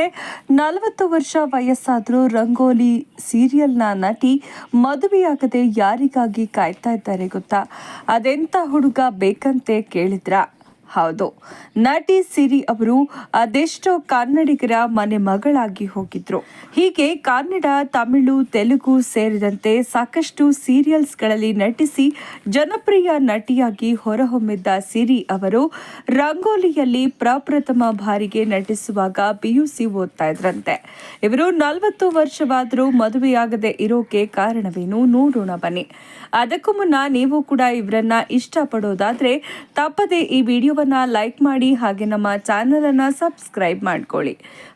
ಆದರೆ ನಲವತ್ತು ವರ್ಷ ವಯಸ್ಸಾದರೂ ರಂಗೋಲಿ ಸೀರಿಯಲ್ನ ನಟಿ ಮದುವೆಯಾಗದೆ ಯಾರಿಗಾಗಿ ಕಾಯ್ತಾ ಇದ್ದಾರೆ ಗೊತ್ತಾ? ಅದೆಂಥ ಹುಡುಗ ಬೇಕಂತೆ ಕೇಳಿದ್ರ? ಹೌದು. ನಟಿ ಸಿರಿ ಅವರು ಅದೆಷ್ಟೋ ಕನ್ನಡಿಗರ ಮನೆ ಮಗಳಾಗಿ ಹೋಗಿದ್ರು. ಹೀಗೆ ಕನ್ನಡ, ತಮಿಳು, ತೆಲುಗು ಸೇರಿದಂತೆ ಸಾಕಷ್ಟು ಸೀರಿಯಲ್ಸ್ಗಳಲ್ಲಿ ನಟಿಸಿ ಜನಪ್ರಿಯ ನಟಿಯಾಗಿ ಹೊರಹೊಮ್ಮಿದ್ದ ಸಿರಿ ಅವರು ರಂಗೋಲಿಯಲ್ಲಿ ಪ್ರಪ್ರಥಮ ಬಾರಿಗೆ ನಟಿಸುವಾಗ ಪಿಯುಸಿ ಓದ್ತಾ ಇದ್ರಂತೆ. ಇವರು ನಲವತ್ತು ವರ್ಷವಾದರೂ ಮದುವೆಯಾಗದೆ ಇರೋಕೆ ಕಾರಣವೇನು? ನೋಡೋಣ ಬನ್ನಿ. ಅದಕ್ಕೂ ಮುನ್ನ ನೀವು ಕೂಡ ಇವರನ್ನ ಇಷ್ಟಪಡೋದಾದ್ರೆ ತಪ್ಪದೆ ಈ ವಿಡಿಯೋವನ್ನ ಲೈಕ್ ಮಾಡಿ ಹಾಗೆ ನಮ್ಮ ಚಾನಲನ್ನು ಸಬ್ಸ್ಕ್ರೈಬ್ ಮಾಡ್ಕೊಳ್ಳಿ.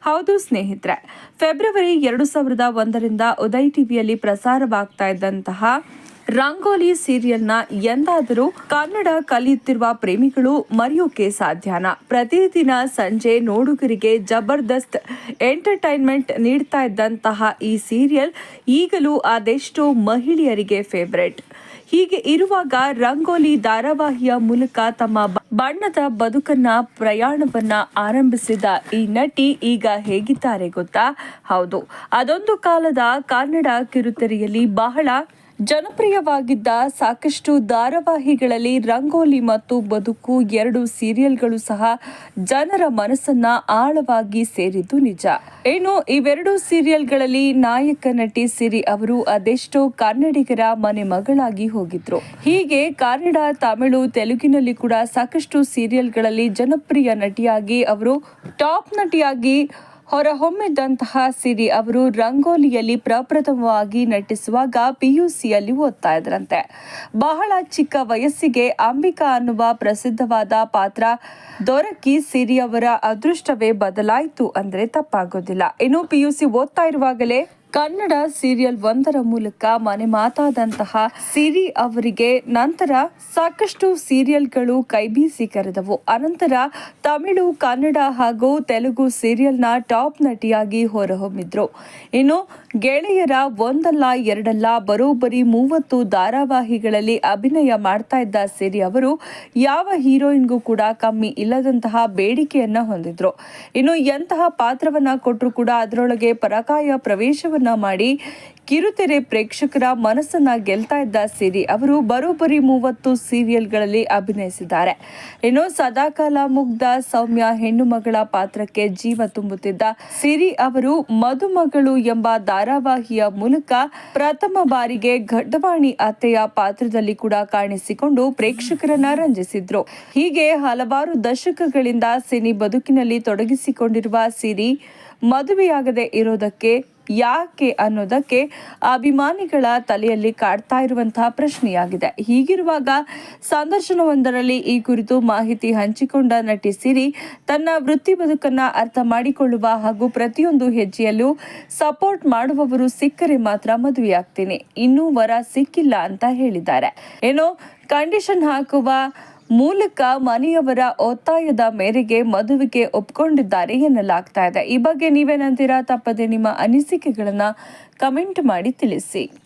ಹೌದು ಸ್ನೇಹಿತರೆ, ಫೆಬ್ರವರಿ ಎರಡು ಸಾವಿರದ ಒಂದರಿಂದ ಉದಯ್ ಟಿವಿಯಲ್ಲಿ ಪ್ರಸಾರವಾಗ್ತಾ ಇದ್ದಂತಹ ರಂಗೋಲಿ ಸೀರಿಯಲ್ನ ಎಂದಾದರೂ ಕನ್ನಡ ಕಲಿಯುತ್ತಿರುವ ಪ್ರೇಮಿಗಳು ಮರೆಯೋಕೆ ಸಾಧ್ಯನಾ? ಪ್ರತಿದಿನ ಸಂಜೆ ನೋಡುಗರಿಗೆ ಜಬರ್ದಸ್ತ್ ಎಂಟರ್ಟೈನ್ಮೆಂಟ್ ನೀಡ್ತಾ ಇದ್ದಂತಹ ಈ ಸೀರಿಯಲ್ ಈಗಲೂ ಅದೆಷ್ಟೋ ಮಹಿಳೆಯರಿಗೆ ಫೇವ್ರೆಟ್. ಹೀಗೆ ಇರುವಾಗ ರಂಗೋಲಿ ಧಾರಾವಾಹಿಯ ಮೂಲಕ ತಮ್ಮ ಬಣ್ಣದ ಬದುಕನ್ನ ಪ್ರಯಾಣವನ್ನ ಆರಂಭಿಸಿದ ಈ ನಟಿ ಈಗ ಹೇಗಿದ್ದಾರೆ ಗೊತ್ತಾ? ಹೌದು, ಅದೊಂದು ಕಾಲದ ಕನ್ನಡ ಕಿರುತೆರೆಯಲ್ಲಿ ಬಹಳ ಜನಪ್ರಿಯವಾಗಿದ್ದ ಸಾಕಷ್ಟು ಧಾರಾವಾಹಿಗಳಲ್ಲಿ ರಂಗೋಲಿ ಮತ್ತು ಬದುಕು ಎರಡು ಸೀರಿಯಲ್ಗಳು ಸಹ ಜನರ ಮನಸ್ಸನ್ನ ಆಳವಾಗಿ ಸೇರಿದ್ದು ನಿಜ. ಏನು ಇವೆರಡು ಸೀರಿಯಲ್ಗಳಲ್ಲಿ ನಾಯಕ, ನಟಿ ಸಿರಿ ಅವರು ಅದೆಷ್ಟೋ ಕನ್ನಡಿಗರ ಮನೆ ಮಗಳಾಗಿ ಹೋಗಿದ್ರು. ಹೀಗೆ ಕನ್ನಡ, ತಮಿಳು, ತೆಲುಗಿನಲ್ಲಿ ಕೂಡ ಸಾಕಷ್ಟು ಸೀರಿಯಲ್ಗಳಲ್ಲಿ ಜನಪ್ರಿಯ ನಟಿಯಾಗಿ ಅವರು ಟಾಪ್ ನಟಿಯಾಗಿ ಹೊರಹೊಮ್ಮಿದ್ದಂತಹ ಸಿರಿ ಅವರು ರಂಗೋಲಿಯಲ್ಲಿ ಪ್ರಪ್ರಥಮವಾಗಿ ನಟಿಸುವಾಗ ಪಿಯುಸಿಯಲ್ಲಿ ಓದ್ತಾ ಇದ್ರಂತೆ. ಬಹಳ ಚಿಕ್ಕ ವಯಸ್ಸಿಗೆ ಅಂಬಿಕಾ ಅನ್ನುವ ಪ್ರಸಿದ್ಧವಾದ ಪಾತ್ರ ದೊರಕಿ ಸಿರಿ ಅವರ ಅದೃಷ್ಟವೇ ಬದಲಾಯಿತು ಅಂದ್ರೆ ತಪ್ಪಾಗೋದಿಲ್ಲ. ಇನ್ನು ಪಿಯುಸಿ ಓದ್ತಾ ಇರುವಾಗಲೇ ಕನ್ನಡ ಸೀರಿಯಲ್ ಒಂದರ ಮೂಲಕ ಮನೆ ಮಾತಾದಂತಹ ಸಿರಿ ಅವರಿಗೆ ನಂತರ ಸಾಕಷ್ಟು ಸೀರಿಯಲ್ಗಳು ಕೈಬೀಸಿ ಕರೆದವು. ಅನಂತರ ತಮಿಳು, ಕನ್ನಡ ಹಾಗೂ ತೆಲುಗು ಸೀರಿಯಲ್ನ ಟಾಪ್ ನಟಿಯಾಗಿ ಹೊರಹೊಮ್ಮಿದ್ರು. ಇನ್ನು ಗೆಳೆಯರ ಒಂದಲ್ಲ, ಎರಡಲ್ಲ, ಬರೋಬ್ಬರಿ ಮೂವತ್ತು ಧಾರಾವಾಹಿಗಳಲ್ಲಿ ಅಭಿನಯ ಮಾಡ್ತಾ ಇದ್ದ ಸಿರಿ ಅವರು ಯಾವ ಹೀರೋಯಿನ್ಗೂ ಕೂಡ ಕಮ್ಮಿ ಇಲ್ಲದಂತಹ ಬೇಡಿಕೆಯನ್ನ ಹೊಂದಿದ್ರು. ಇನ್ನು ಎಂತಹ ಪಾತ್ರವನ್ನ ಕೊಟ್ಟರು ಕೂಡ ಅದರೊಳಗೆ ಪರಕಾಯ ಪ್ರವೇಶವನ್ನ ಮಾಡಿ ಕಿರುತೆರೆ ಪ್ರೇಕ್ಷಕರ ಮನಸ್ಸನ್ನ ಗೆಲ್ತಾ ಇದ್ದ ಸಿರಿ ಅವರು ಬರೋಬ್ಬರಿ ಮೂವತ್ತು ಸೀರಿಯಲ್ಗಳಲ್ಲಿ ಅಭಿನಯಿಸಿದ್ದಾರೆ. ಇನ್ನು ಸದಾಕಾಲ ಮುಗ್ಧ ಸೌಮ್ಯ ಹೆಣ್ಣು ಮಗಳ ಪಾತ್ರಕ್ಕೆ ಜೀವ ತುಂಬುತ್ತಿದ್ದ ಸಿರಿ ಅವರು ಮದುಮಗಳು ಎಂಬ ಧಾರಾವಾಹಿಯ ಮೂಲಕ ಪ್ರಥಮ ಬಾರಿಗೆ ಘಡ್ಡವಾಣಿ ಅತ್ತೆಯ ಪಾತ್ರದಲ್ಲಿ ಕೂಡ ಕಾಣಿಸಿಕೊಂಡು ಪ್ರೇಕ್ಷಕರನ್ನ ರಂಜಿಸಿದ್ರು. ಹೀಗೆ ಹಲವಾರು ದಶಕಗಳಿಂದ ಸಿನಿ ಬದುಕಿನಲ್ಲಿ ತೊಡಗಿಸಿಕೊಂಡಿರುವ ಸಿರಿ ಮದುವೆಯಾಗದೆ ಇರೋದಕ್ಕೆ ಯಾಕೆ ಅನ್ನೋದಕ್ಕೆ ಅಭಿಮಾನಿಗಳ ತಲೆಯಲ್ಲಿ ಕಾಡ್ತಾ ಇರುವಂತಹ ಪ್ರಶ್ನೆಯಾಗಿದೆ. ಹೀಗಿರುವಾಗ ಸಂದರ್ಶನವೊಂದರಲ್ಲಿ ಈ ಕುರಿತು ಮಾಹಿತಿ ಹಂಚಿಕೊಂಡ ನಟಿ ಸಿರಿ ತನ್ನ ವೃತ್ತಿ ಬದುಕನ್ನ ಅರ್ಥ ಮಾಡಿಕೊಳ್ಳುವ ಹಾಗೂ ಪ್ರತಿಯೊಂದು ಹೆಜ್ಜೆಯಲ್ಲೂ ಸಪೋರ್ಟ್ ಮಾಡುವವರು ಸಿಕ್ಕರೆ ಮಾತ್ರ ಮದುವೆಯಾಗ್ತೀನಿ. ಇನ್ನೂ ವರ ಸಿಕ್ಕಿಲ್ಲ ಅಂತ ಹೇಳಿದ್ದಾರೆ. ಏನೋ ಕಂಡೀಷನ್ ಹಾಕುವ ಮೂಲಕ ಮನೆಯವರ ಒತ್ತಾಯದ ಮೇರೆಗೆ ಮದುವೆಗೆ ಒಪ್ಕೊಂಡಿದ್ದಾರೆ ಎನ್ನಲಾಗ್ತಾ ಇದೆ. ಈ ಬಗ್ಗೆ ನೀವೇನಂತೀರಾ? ತಪ್ಪದೆ ನಿಮ್ಮ ಅನಿಸಿಕೆಗಳನ್ನ ಕಮೆಂಟ್ ಮಾಡಿ ತಿಳಿಸಿ.